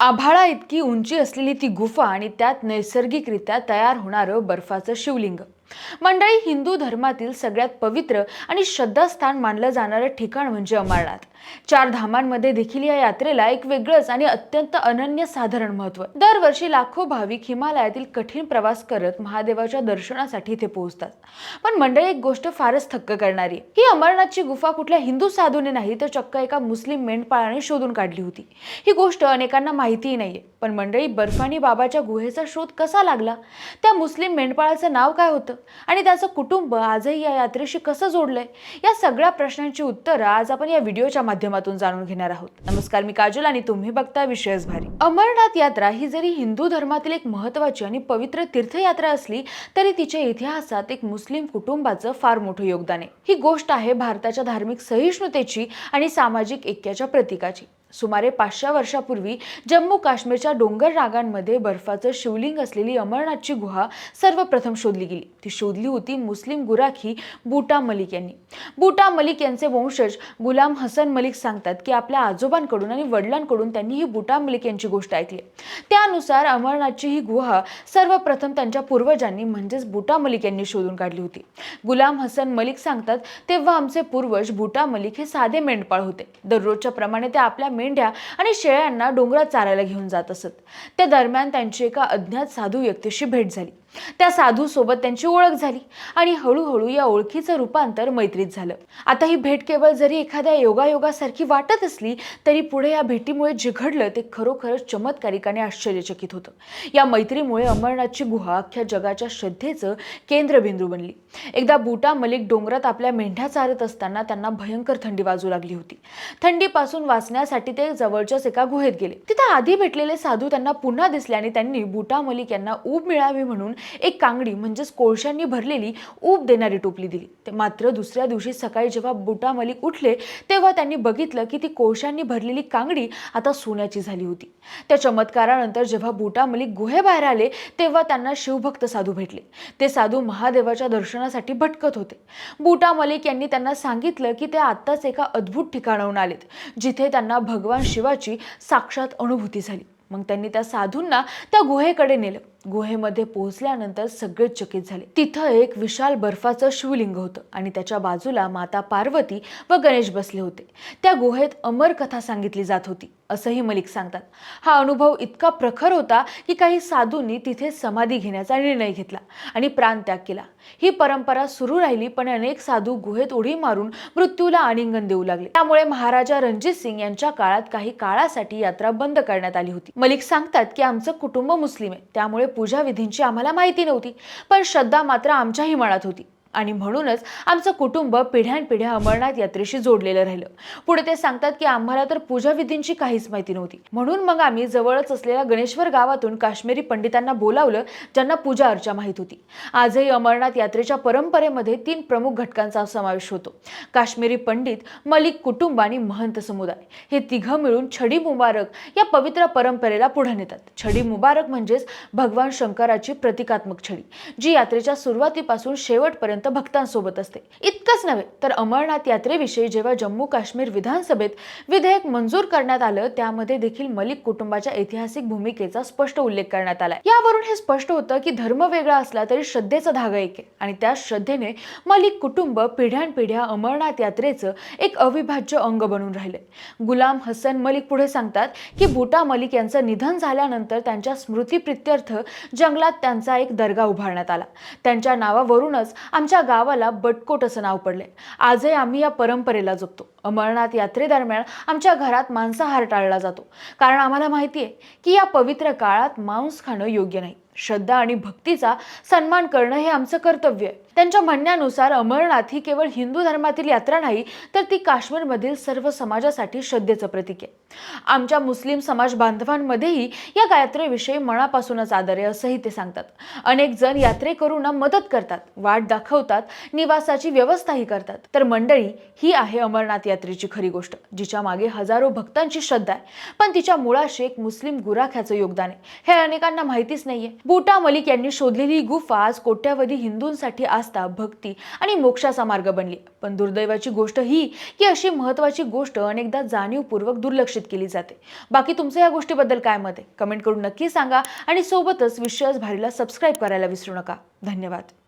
आभाळा इतकी उंची असलेली ती गुफा आणि त्यात नैसर्गिकरित्या तयार होणारं बर्फाचं शिवलिंग. मंडळी हिंदू धर्मातील सगळ्यात पवित्र आणि श्रद्धास्थान मानलं जाणारं ठिकाण म्हणजे अमरनाथ. चार धामांमध्ये देखील या यात्रेला एक वेगळंच आणि अत्यंत अनन्य साधारण महत्त्व दरवर्षी लाखो भाविक हिमालयातील कठीण प्रवास करत महादेवाच्या दर्शनासाठी इथे पोहोचतात. पण मंडळी एक गोष्ट फारच थक्क करणारी. ही अमरनाथची गुफा कुठल्या हिंदू साधूने नाही तर चक्क एका मुस्लिम मेंढपाळाने शोधून काढली होती. ही गोष्ट अनेकांना माहितीही नाहीये. पण मंडळी बर्फानी बाबाच्या गुहेचा शोध कसा लागला? त्या मुस्लिम मेंढपाळाचं नाव काय होतं? आणि त्याचं कुटुंब आजही या यात्रेशी कसं जोडलंय? या सगळ्या प्रश्नांची उत्तरं आज आपण या व्हिडिओच्या माध्यमातून जाणून घेणार आहोत. नमस्कार मी काजल आणि तुम्ही बघता विषयच भारी अमरनाथ यात्रा ही जरी हिंदू धर्मातील एक महत्वाची आणि पवित्र तीर्थयात्रा असली तरी तिच्या इतिहासात एक मुस्लिम कुटुंबाचं फार मोठं योगदान आहे. ही गोष्ट आहे भारताच्या धार्मिक सहिष्णुतेची आणि सामाजिक ऐक्याच्या प्रतीकाची. सुमारे पाचशे वर्षापूर्वी जम्मू काश्मीरच्या डोंगर रागांमध्ये बर्फाचं शिवलिंग असलेली अमरनाथची गुहा सर्वप्रथम शोधली गेली. ती शोधली होती मुस्लिम गुराखी बुटा मलिक यांनी. बुटा मलिक यांचे वंशज गुलाम हसन मलिक सांगतात की आपल्या आजोबांकडून आणि वडिलांकडून त्यांनी ही बुटा मलिक यांची गोष्ट ऐकली. त्यानुसार अमरनाथची ही गुहा सर्वप्रथम त्यांच्या पूर्वजांनी म्हणजेच बुटा मलिक यांनी शोधून काढली होती. गुलाम हसन मलिक सांगतात तेव्हा आमचे पूर्वज बुटा मलिक हे साधे मेंढपाळ होते. दररोजच्या प्रमाणे ते आपल्या मेंढ्या आणि शेळ्यांना डोंगरात चारायला घेऊन जात असत. त्या दरम्यान त्यांची एका अज्ञात साधू व्यक्तीशी भेट झाली. त्या साधू सोबत त्यांची ओळख झाली आणि हळूहळू या ओळखीचं रूपांतर मैत्रीत झालं. आता ही भेट केवळ जरी एखाद्या योगायोगासारखी वाटत असली तरी पुढे या भेटीमुळे जे घडलं ते खरोखरच चमत्कारिक आणि आश्चर्यचकित होतं. या मैत्रीमुळे अमरनाथची गुहा अख्ख्या जगाच्या श्रद्धेचं केंद्रबिंदू बनली. एकदा बुटा मलिक डोंगरात आपल्या मेंढ्या चारत असताना त्यांना भयंकर थंडी वाजू लागली होती. थंडीपासून वाचण्यासाठी ते जवळच्याच एका गुहेत गेले. तिथे आधी भेटलेले साधू त्यांना पुन्हा दिसले आणि त्यांनी बुटा मलिक यांना ऊब मिळावी म्हणून एक कांगडी म्हणजेच कोळशांनी भरलेली ऊब देणारी टोपली दिली. ते मात्र दुसऱ्या दिवशी सकाळी जेव्हा बुटा मलिक उठले तेव्हा त्यांनी बघितलं की ती कोळशांनी भरलेली कांगडी आता सोन्याची झाली होती. त्या चमत्कारानंतर जेव्हा बुटा मलिक गुहेबाहेर आले तेव्हा त्यांना शिवभक्त साधू भेटले. ते साधू महादेवाच्या दर्शनासाठी भटकत होते. बुटा मलिक यांनी त्यांना सांगितलं की ते आत्ताच एका अद्भुत ठिकाणाहून आलेत जिथे त्यांना भगवान शिवाची साक्षात अनुभूती झाली. मग त्यांनी त्या साधूंना त्या गुहेकडे नेलं. गुहेमध्ये पोहोचल्यानंतर सगळे चकित झाले. तिथं एक विशाल बर्फाचं शिवलिंग होतं आणि त्याच्या बाजूला माता पार्वती व गणेश बसले होते. त्या गुहेत अमर कथा सांगितली जात होती असंही मलिक सांगतात. हा अनुभव इतका प्रखर होता की काही साधूंनी तिथे समाधी घेण्याचा निर्णय घेतला आणि प्राणत्याग केला. ही परंपरा सुरू राहिली पण अनेक साधू गुहेत उडी मारून मृत्यूला आलिंगन देऊ लागले. त्यामुळे महाराजा रणजित सिंग यांच्या काळात काही काळासाठी यात्रा बंद करण्यात आली होती. मलिक सांगतात की आमचं कुटुंब मुस्लिम आहे त्यामुळे पूजाविधींची आम्हाला माहिती नव्हती पण श्रद्धा मात्र आमच्याही मनात होती. आणि म्हणूनच आमचं कुटुंब पिढ्यानपिढ्या अमरनाथ यात्रेशी जोडलेलं राहिलं. पुढे ते सांगतात की आम्हाला तर पूजाविधींची काहीच माहिती नव्हती. म्हणून मग आम्ही जवळच असलेल्या गणेश्वर गावातून काश्मीरी पंडितांना बोलावलं ज्यांना पूजा अर्चा माहीत होती. आजही अमरनाथ यात्रेच्या परंपरेमध्ये तीन प्रमुख घटकांचा समावेश होतो. काश्मीरी पंडित मलिक कुटुंब आणि महंत समुदाय. हे तिघं मिळून छडी मुबारक या पवित्र परंपरेला पुढे नेतात. छडी मुबारक म्हणजेच भगवान शंकराची प्रतिकात्मक छडी जी यात्रेच्या सुरुवातीपासून शेवटपर्यंत भक्तांसोबत असते. इतकंच नव्हे तर अमरनाथ यात्रेविषयी जेव्हा जम्मू काश्मीर विधानसभेत विधेयक मंजूर करण्यात आलं त्यामध्ये देखील मलिक कुटुंबाच्या ऐतिहासिक भूमिकेचा स्पष्ट उल्लेख करण्यात आला. यावरून हे स्पष्ट होतं की धर्म वेगळा असला तरी श्रद्धेचा धागा एक आहे आणि त्या श्रद्धेने मलिक कुटुंब पिढ्यानपिढ्या अमरनाथ यात्रेचं एक अविभाज्य अंग बनून राहिले. गुलाम हसन मलिक पुढे सांगतात की बुटा मलिक यांचं निधन झाल्यानंतर त्यांच्या स्मृतीप्रित्यर्थ जंगलात त्यांचा एक दर्गा उभारण्यात आला. त्यांच्या नावावरूनच आमच्या आमच्या गावाला बटकोट असं नाव पडले. आजही आम्ही या परंपरेला जपतो अमरनाथ यात्रेदरम्यान आमच्या घरात मांसाहार टाळला जातो. कारण आम्हाला माहिती आहे की या पवित्र काळात मांस खाणं योग्य नाही. श्रद्धा आणि भक्तीचा सन्मान करणं हे आमचं कर्तव्य आहे. त्यांच्या म्हणण्यानुसार अमरनाथ ही केवळ हिंदू धर्मातील यात्रा नाही तर ती काश्मीरमधील सर्व समाजासाठी श्रद्धेचं प्रतीक आहे. आमच्या मुस्लिम समाज बांधवांमध्येही या यात्रेविषयी मनापासूनच आदर आहे असंही ते सांगतात. अनेक जण यात्रेकरूंना मदत करतात वाट दाखवतात निवासाची व्यवस्थाही करतात. तर मंडळी ही आहे अमरनाथ यात्रेची खरी गोष्ट जिच्या मागे हजारो भक्तांची श्रद्धा आहे. पण तिच्या मुळाशी एक मुस्लिम गुराख्याचं योगदान आहे. हे अनेकांना माहितीच नाहीये. बुटा मलिक यांनी शोधलेली गुफा आज कोट्यावधी हिंदूंसाठी आस्था भक्ती आणि मोक्षाचा मार्ग बनली. पण दुर्दैवाची गोष्ट ही की अशी महत्वाची गोष्ट अनेकदा जाणीवपूर्वक दुर्लक्षित केली जाते. बाकी तुमचं या गोष्टीबद्दल काय मत आहे? कमेंट करून नक्की सांगा आणि सोबतच विश्वास भारीला सबस्क्राईब करायला विसरू नका. धन्यवाद.